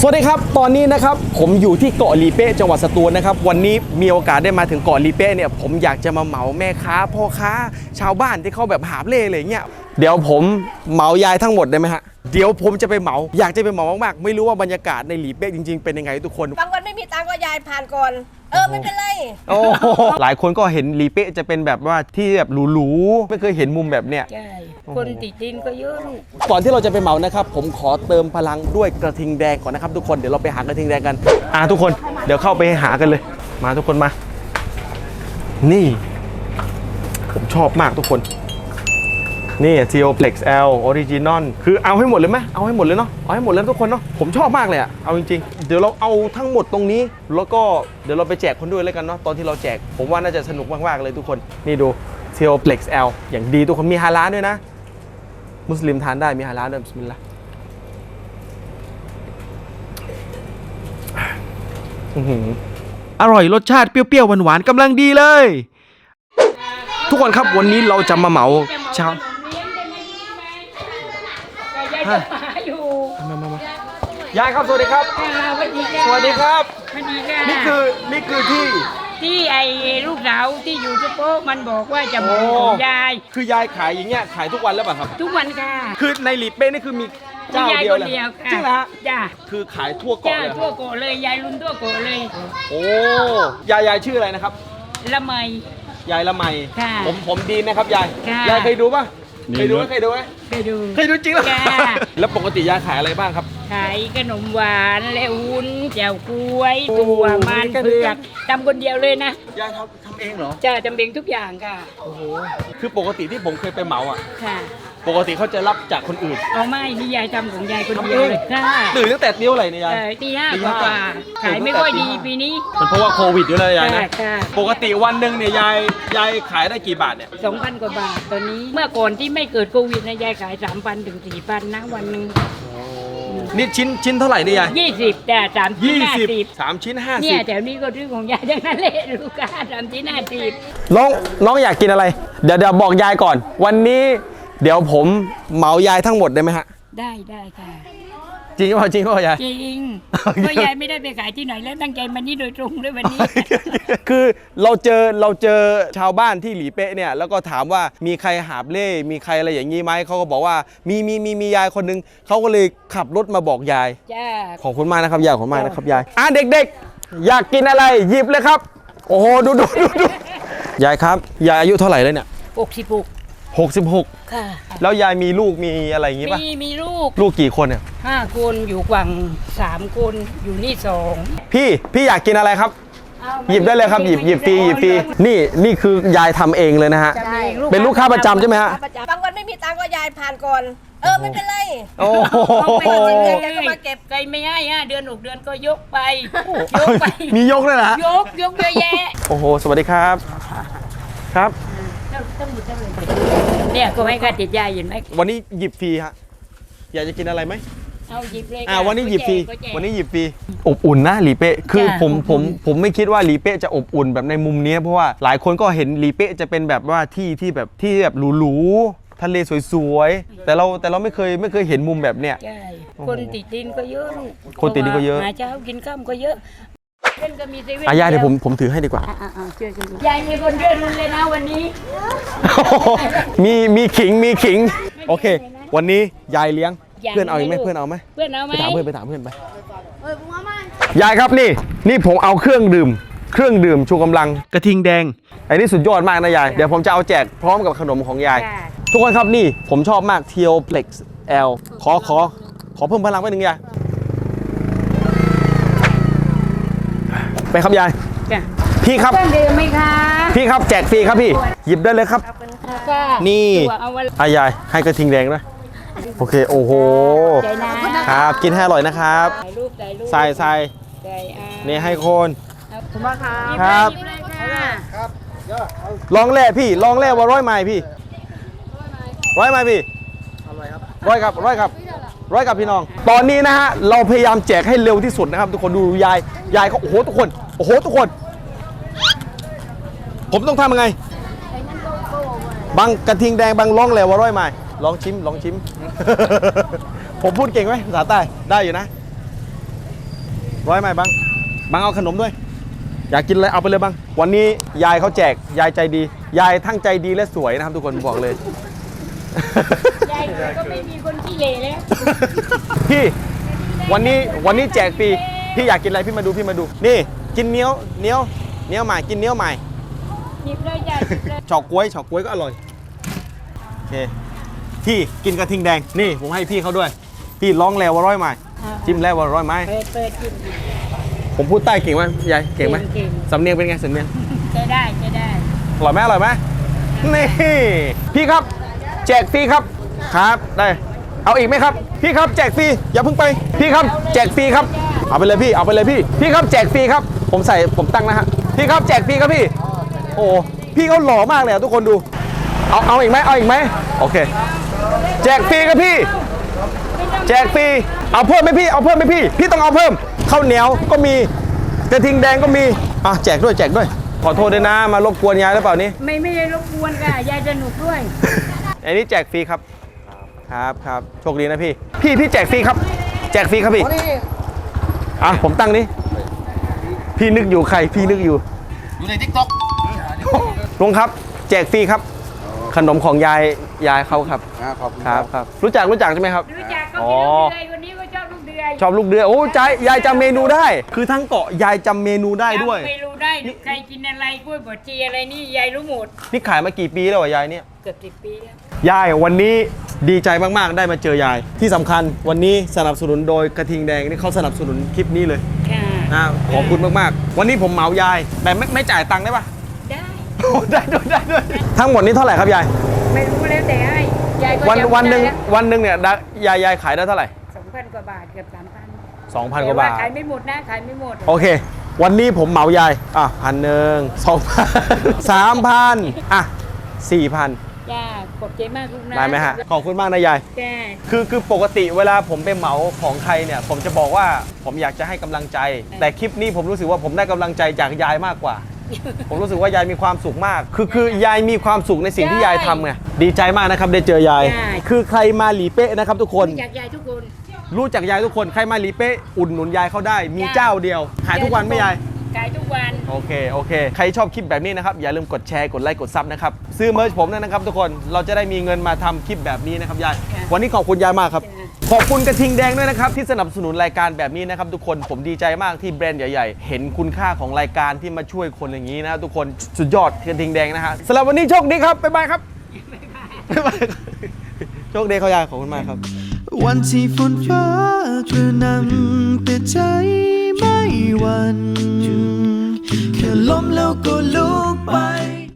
สวัสดีครับ ตอนนี้นะครับผมอยู่ที่เกาะลีเป้จังหวัดสตูลนะครับ วันนี้มีโอกาสได้มาถึงเกาะลีเป้เนี่ยผมอยากจะมาเหมาแม่ค้าพ่อค้า ชาวบ้านที่เขาแบบหาบเล่อะไรเงี้ยเดี๋ยวผมเหมายายทั้งหมดได้ไหมฮะเดี๋ยวผมจะไปเหมาอยากจะไปเหมามากๆ ไม่รู้ว่าบรรยากาศในหลีเป้จริงๆเป็นยังไงทุกคน บางวันไม่มีตังค์ก็ยายผ่านก่อน เออไม่เป็นไร โอ้โหหลายคนก็เห็นลีเป้จะเป็นแบบว่าที่แบบหรูๆไม่เคยเห็นมุมแบบเนี้ย ใช่ คนติดดินก็เยอะลูกก่อนที่เราจะไปเหมานะครับ ผมขอเติมพลังด้วยกระทิงแดงก่อนนะครับทุกคนเดี๋ยวเราไปหากระทิงแดงกัน อ่าทุกคนเดี๋ยวเข้าไปหากันเลย มาทุกคนมา นี่ ผมชอบมากทุกคน นี่ t e o Plex L Original คือเอาให้หมดเลยไหมเอาให้หมดเลยเนาะเอาให้หมดเลยทุกคนเนาะผมชอบมากเลยอะเอาจริงๆ เดี๋ยวเราเอาทั้งหมดตรงนี้ แล้วก็เดี๋ยวเราไปแจกคนด้วยแล้วกันเนาะตอนที่เราแจกผมว่าน่าจะสนุกมากๆเลยทุกคนนี่ดู t e o Plex L อย่างดีทุกคนมีฮาลาด้วยนะ มุสลิมทานได้มีฮาลาด้วยบิสมิลลาห์อร่อยรสชาติเปรี้ยวๆหวานๆกำลังดีเลย ทุกคนครับวันนี้เราจะมาเหมาเช้ายายจะมาอยู่มามามา ยายครับสวัสดีครับค่ะสวัสดีค่ะสวัสดีครับ สวัสดีค่ะนี่คือนี่คือที่ ที่ไอ้ลูกสาวที่อยู่ที่โป๊ะมันบอกว่าจะบอกโอ้ ของยาย คือยายขายอย่างเงี้ยขายทุกวันแล้วป่ะครับ ทุกวันค่ะคือในหลีเป้นี่คือมีเจ้ามียายเดียวคนเลยเดียวค่ะจริงเหรอฮะจ้าคือขายทั่วจ้าเกาะเลยทั่วโกะเลยยายรุ่นทั่วโกะเลยโอ้ยายยายชื่ออะไรนะครับ ละไม ยายละไมค่ะผมผมดีนะครับยายค่ะ ยายเคยดูป่ะ เคยดูไหมเคยดูไหมไปดู เคยดูจริงเหรอค่ะแล้วปกติยายขายอะไรบ้างครับ ขายขนมหวานและวุ้นแจ่วกล้วยโอ้ถั่วมันมีกันเผือกทำคนเดียวเลยนะยายทำทำเองเหรอ จ้าจำเป็นทุกอย่างค่ะ โอ้โห คือปกติที่ผมเคยไปเหมาอะ ค่ะ ปกติเขาจะรับจากคนอื่นเอาไม่นี่ยายทำของยายคนเดียวเลยค่ะตื่นตั้งแต่เนี้ยวอะไรเนี่ยยายเอ่อตีห้าตีกห้าว่าๆขายไม่ค่อยดีปีนี้เป็นเพราะว่าโควิดด้วยนะยายนะค่ะค่ะปกติวันหนึ่งเนี่ยยายยายขายได้กี่บาทเนี่ยสองพันกว่าบาทตอนนี้เมื่อก่อนที่ไม่เกิดโควิดนะยายขายสามพันถึงสี่พันนะวันหนึ่งนี่ชิ้นชิ้นเท่าไหร่เนี่ยยายยี่สิบแต่สามชิ้นยี่ห้าสิบสิบสามชิ้นห้าเนี่สิยบแถวนี้ก็ซื้อของยายทั้งนั้นเลยลูกค้าสามชิ้นห้าสิบน้องน้องอยากกินอะไร เดี๋ยวเดี๋ยวบอกยายก่อน วันนี้ เดี๋ยวผมเหมายายทั้งหมดได้ไหมฮะ ได้ได้ค่ะ จริงเปล่าจริงเปล่ายาย จริงโอเคเพราะยายไม่ได้ไปขายที่ไหนแล้วตั้งใจมานี่โดยตรงด้วยวันนี้ คือเราเจอเราเจอชาวบ้านที่หลีเป๊ะเนี่ยแล้วก็ถามว่ามีใครหาบเล่ มีใครอะไรอย่างนี้ไหมเขาก็บอกว่ามีมีมีมียายคนหนึงเขาก็เลยขับรถมาบอกยาย จ้า ขอบคุณมากนะครับยายขอบคุณมากนะครับยายอะเด็กๆ อยากกินอะไรหยิบเลยครับ โอ้โหดูดูดูดูยายครับยายอายุเท่าไหร่แล้วเนี่ยหกสิบหก 66 ค่ะ แล้วยายมีลูกมีอะไรอย่างงี้ป่ะ มีมีลูกลูกกี่คนเนี่ย ห้าคนอยู่กวางสามคนอยู่นี่สองพี่พี่อยากกินอะไรครับหยิบได้เลยครับหยิบหยิบฟรีหยิบฟรีนี่นี่คือยายทำเองเลยนะฮะ ได้เป็นลูกค้าประจำใช่ไหมฮะบางวันไม่มีตังค์ก็ยายผ่านก่อน เออไม่เป็นไร โอ้โหไม่ต้องไปโอ้เงิโหนก็มาเก็บใครไม่ให้ฮะเดือนหกเดือนก็ยกไปยกไปมียกด้วยนะฮะยกยกเยอะแยะ โอ้โห สวัสดีครับ ครับ เนี่ยก็ให้ค่าติดยาเห็นไหมวันนี้หยิบฟรีฮะ อยากจะกินอะไรไหมเอาหยิบเลยอ่าค่ะวันนี้หยิบฟรีก็แจกวันนี้หยิบฟรีอบอุ่นนะหลีเป้คือจ้ะผมอบผอุ่มนผมไม่คิดว่าหลีเป้จะอบอุ่นแบบในมุมเนี้ยเพราะว่าหลายคนก็เห็นหลีเป้จะเป็นแบบว่าที่ที่แบบที่แบบหรูๆทะเลสวยๆแต่เราแต่เราไม่เคยไม่เคยเห็นมุมแบบเนี้ยใช่คนติดดินก็เยอะลูกคนติดดินก็เยอะหาเช้ากินข้ามก็เยอะ เล่นก็มีเซเว่นอะยายเดี๋ยวผมผมถือให้ดีกว่า อะอะช่วยกันดูยายมีคนเรื่อทุนเลยนะวันนี้ มีมีขิงมีขิง โอเค วันนี้ยายเลี้ยง ยายเพื่อนเอาอีกไหมเลี้ยง เพื่อนเอาไหมเพื่อนเอาไหมไปถามเพื่อนไปถามเพื่อนไปยายครับนี่นี่ผมเอาเครื่องดื่ม เครื่องดื่มชูกำลังกระทิงแดงไอ้นี่สุดยอดมากนะยาย เดี๋ยวผมจะเอาแจกพร้อมกับขนมของยายค่ะทุกคนครับนี่ผมชอบมาก t e o Plex L ขอขอขอเพิ่มพลังไว้หนึ่งยาย ไปครับยาย จ้ะพี่ครับ เครื่องดื่มไหมคะพี่ครับแจกฟรีครับพี่ หยิบได้เลยครับค่ะนี่ตัวเอาไว้อายายให้กระทิงแดงด้วยโอเค โอ้โห ใจนะครับ กินให้อร่อยนะครับถ่ายรูปถ่ายรูปใส่ใส่ใส่อ่านี่ให้คน คุณพ่อครับ ครับหยิเลยค่ะลองแร่พี่ ลองแร่ว่าร้อยไม้พี่ร้อยไม้พี่ร้อยครับร้อยครับร้อยกับพี่น้อง ตอนนี้นะฮะเราพยายามแจกให้เร็วที่สุดนะครับ ทุกคนดูยาย ยายเขาโอ้โหทุกคน โอ้โหทุกคน ผมต้องทำยังไง บางกระทิงแดงบางล่องแหลว่าร้อยไม้ลองชิมลองชิม ผมพูดเก่งไหมภาษาใต้ได้อยู่นะ ร้อยไหมบังบังเอาขนมด้วย อยากกินอะไรเอาไปเลยบังวันนี้ยายเขาแจกยายใจดี ยายทั้งใจดีและสวยนะครับทุกคนบอกเลย ยายก็ไม่มีคนขี้เหร่แล้วพี่วันนี้วันนี้แจกฟรี พี่อยากกินอะไรพี่มาดูพี่มาดู นี่กินเนี้ยวเนี้ยวเนี้ยวใหม่กินเนี้ยวใหม่หยิบเลยยายหยิบเลยเฉาก๊วยเฉาก๊วยก็อร่อยโอเคพี่กินกระทิงแดงนี่ผมให้พี่เขาด้วย พี่ร้องแล้วว่าร้อยไหมจิ้มแล้วว่าร้อยไหมเปิดเปิดกินผมพูดใต้เก่งไหมยายเก่งไหมเก่งสำเนียงเป็นไงสำเนียงใช้ได้ใช้ได้อร่อยไหมอร่อยไหมนี่พี่ครับ แจกฟรีครับครับได้เอาอีกไหมครับ พี่ครับแจกฟรีอย่าเพิ่งไป พี่ครับ แจกฟรีครับ เอาไปเลยพี่เอาไปเลยพี่พี่ครับแจกฟรีครับ ผมใส่ผมตั้งนะฮะพี่ครับแจกฟรีครับพี่ โอ้พี่เขาหล่อมากเลยอะทุกคนดู เอาเอาอีกไหมเอาอีกไหมโอเค แจกฟรีครับพี่ แจกฟรีเอาเพิ่มไหมพี่เอาเพิ่มไหมพี่ พี่ต้องเอาเพิ่มข้าวเหนียวก็มีกระทิงแดงก็มีอะแจกด้วยแจกด้วย ขอโทษด้วยนะมารบกวนยายหรือเปล่านี่ไม่ไม่ได้รบกวนค่ะ ยายสนุกด้วย อันนี้แจกฟรีครับ ครับครับโชคดีนะพี่ พี่พี่แจกฟรีครับ แจกฟรีครับพี่ อะผมตั้งนี้ พี่นึกอยู่ใคร พี่นึกอยู่ อยู่ในทิกต็อกลุงครับแจกฟรีครับ ขนมของยายยายเขาครับขอบคุณครับครับ รู้จักรู้จักใช่ไหมครับ รู้จักก็อ๋กิอนลูกเดือยคนนี้ก็ชอบลูกเดือยชอบลูกเดือยโอ้ใจยายจำเมนูได้ คือทั้งเกาะยายจำเมนูได้ด้วย จำไม่รู้ ได้ใครกินอะไรกล้วยบดชีอะไรนี่ยายรู้หมด นี่ขายมากี่ปีแล้วอะยายเนี่ย เกือบสิบปีแล้ว ยายวันนี้ดีใจมากๆ ได้มาเจอยาย ที่สำคัญวันนี้สนับสนุนโดยกระทิงแดงนี่เขาสนับสนุนคลิปนี้เลยค่ะ นะขอบคุณมากๆ วันนี้ผมเหมายายแต่ไม่ไม่จ่ายตังค์ได้ปะ ได้โอ้ได้ด้วยได้ด้วยทั้งหมดนี้เท่าไหร่ครับยาย ไม่รู้แล้วแต่ให้ยายก็วันจำวันหนึ่งไม่ได้วันหนึ่งเนี่ยได้ยายยายขายได้เท่าไหร่ สองพันกว่าบาทเกือบสามพัน2,000กว่าบาท ขายไม่หมดนะขายไม่หมดโอเค วันนี้ผมเหมายาย อะพันหนึ่งสองพันสามพันอะสี่พันจ้าขอบใจมากลูกนะได้ไหมฮะ ขอบคุณมากนะยาย จ้า คือคือปกติเวลาผมไปเหมาของใครเนี่ย ผมจะบอกว่าผมอยากจะให้กำลังใจ แต่คลิปนี้ผมรู้สึกว่าผมได้กำลังใจจากยายมากกว่า ผมรู้สึกว่ายายมีความสุขมาก คือคือยายมีความสุขในสิ่งที่ยายทำไง ดีใจมากนะครับได้เจอยายคือใครมาหลีเป๊ะนะครับทุกคน อยากยายทุกคน รู้จักยายทุกคน ใครมาหลีเป๊ะอุดหนุนยายเขาได้ มีเจ้าเดียว ขายทุกวันไหมยาย ขายทุกวัน โอเค โอเค ใครชอบคลิปแบบนี้นะครับ อย่าลืมกดแชร์ กดไลค์ กดซับนะครับ ซื้อเมอร์ชผมด้วยนะครับทุกคน เราจะได้มีเงินมาทำคลิปแบบนี้นะครับยายค่ะวันนี้ขอบคุณยายมากครับค่ะขอบคุณกระทิงแดงด้วยนะครับที่สนับสนุนรายการแบบนี้นะครับทุกคน ผมดีใจมากที่แบรนด์ใหญ่ ๆ เห็นคุณค่าของรายการที่มาช่วยคนอย่างนี้นะทุกคน สุดยอดกระทิงแดงนะฮะสำหรับวันนี้โชคดีครับบ๊ายบายครับบ๊ายบายครับโชคดีเขายายขอบคุณมากครับ วันที่ฝนฟ้ากระหนำแต่ใจไม่หวันแค่ล้มแล้วก็ลุกไป